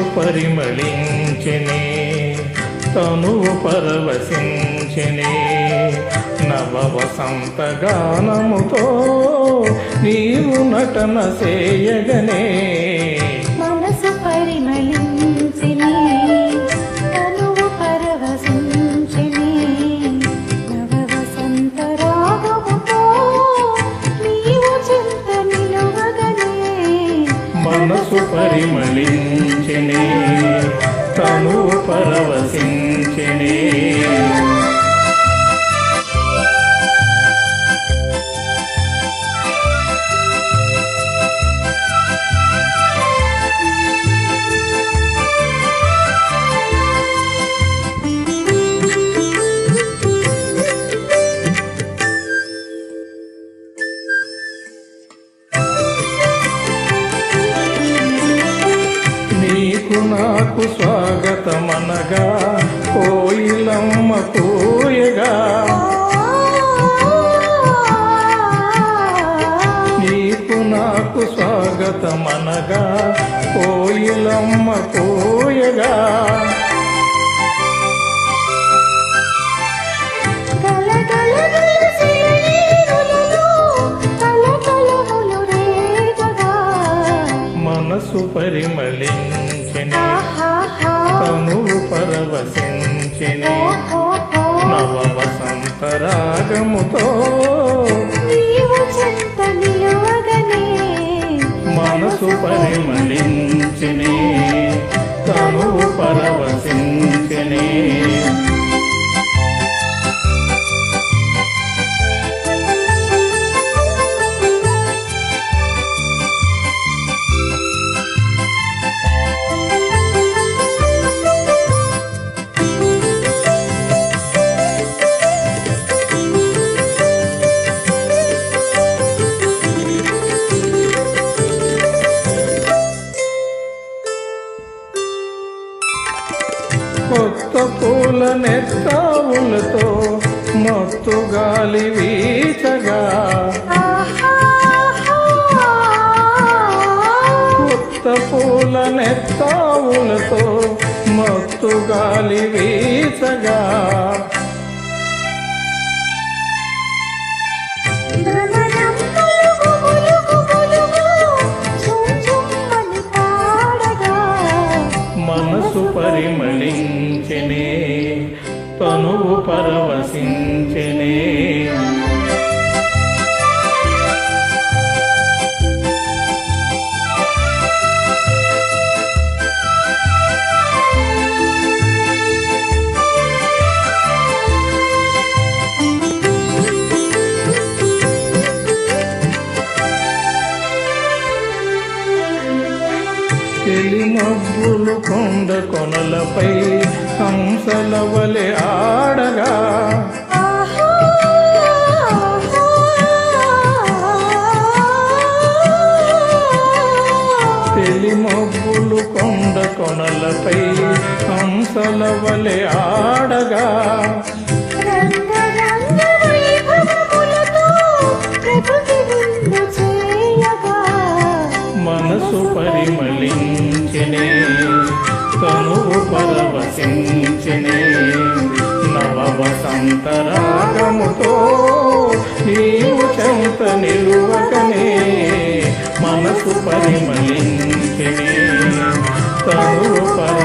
మనసు పరిమళించినే తనువు పరవశించినే నవ వసంత గానముతో నీవు నటన చేయగనే మనసు పరిమళించిని తను పరవశించెనే నాకు స్వాగతమనగా కోయిలమ్మ కోయగా నీకు నాకు స్వాగతమనగా కోయిలమ్మ కోయగా మనసు పరిమళించెనే తనువు పరవశించెనే. ఓహోహో నవ వసంత రాగముతో కొత్త పూల నెత్తావులతో మత్తు గాలి వీచగా. కొత్త పూల నెత్తావులతో మత్తు గాలి వీచగా. పరవశించెనే మబ్బులు కొండ కొనలపై హంసల వలె ఆడగా. మబ్బులు కొండ కొనలపై హంసల వలె ఆడగా. అంతరాగముతో నీవు చెంత నిలువకనే మనసు పరిమళించిని. తరువు పరి